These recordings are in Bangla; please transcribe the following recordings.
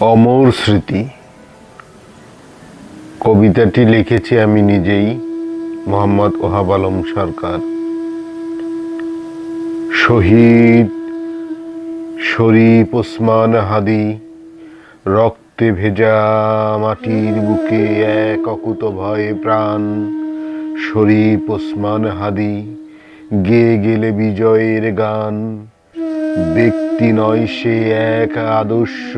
অমর স্মৃতি। কবিতাটি লিখেছি আমি নিজেই, মোহাম্মদ ওহাব আলম সরকার। শহীদ শরীফ ওসমান হাদি, রক্তে ভেজা মাটির বুকে এক অকুত ভয়ে প্রাণ। শরীফ ওসমান হাদি, গেয়ে গেলে বিজয়ের গান। ব্যক্তি নয় সে এক আদর্শ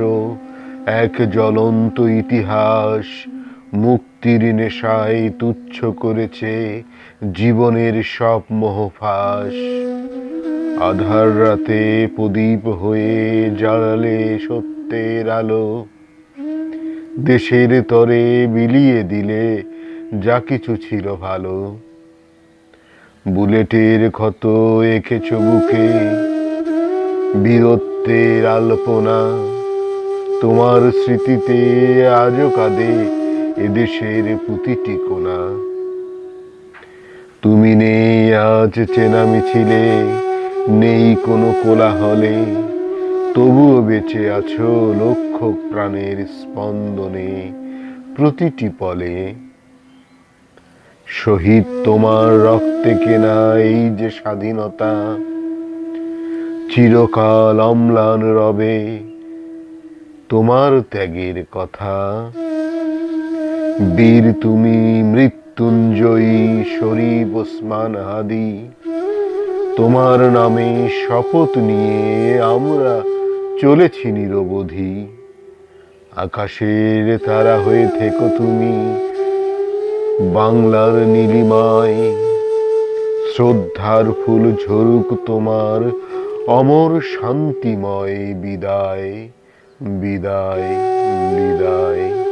এক জ্বলন্ত ইতিহাস মুক্তির নেশায় তুচ্ছ করেছে জীবনের সব মোহফাস। আধার রাতে প্রদীপ হয়ে জ্বালালে সত্যের আলো। দেশের তরে বিলিয়ে দিলে যা কিছু ছিল ভালো। বুলেটের ক্ষত এঁকেছ বুকে, বীরত্বের আলপনা। তোমার স্মৃতিতে আজও কাঁদে এদেশের প্রতিটি কোনা তুমি নেই, আজ চেনা মিছিলে নেই কোনো কোলাহলে, তবুও বেঁচে আছো লক্ষ প্রাণের স্পন্দনে প্রতিটি পলে। শহীদ তোমার রক্তে কেনা এই যে স্বাধীনতা, চিরকাল অম্লান রবে তোমার ত্যাগের কথা। বীর তুমি মৃত্যুঞ্জয়ী শরীফ ওসমান হাদি। তোমার নামে শপথ নিয়ে আমরা চলেছি নিরবধি। আকাশের তারা হয়ে থেকো তুমি বাংলার নীলিমায়। শ্রদ্ধার ফুল ঝরুক তোমার অমর শান্তিময় বিদায়। বিদায় বিদায়।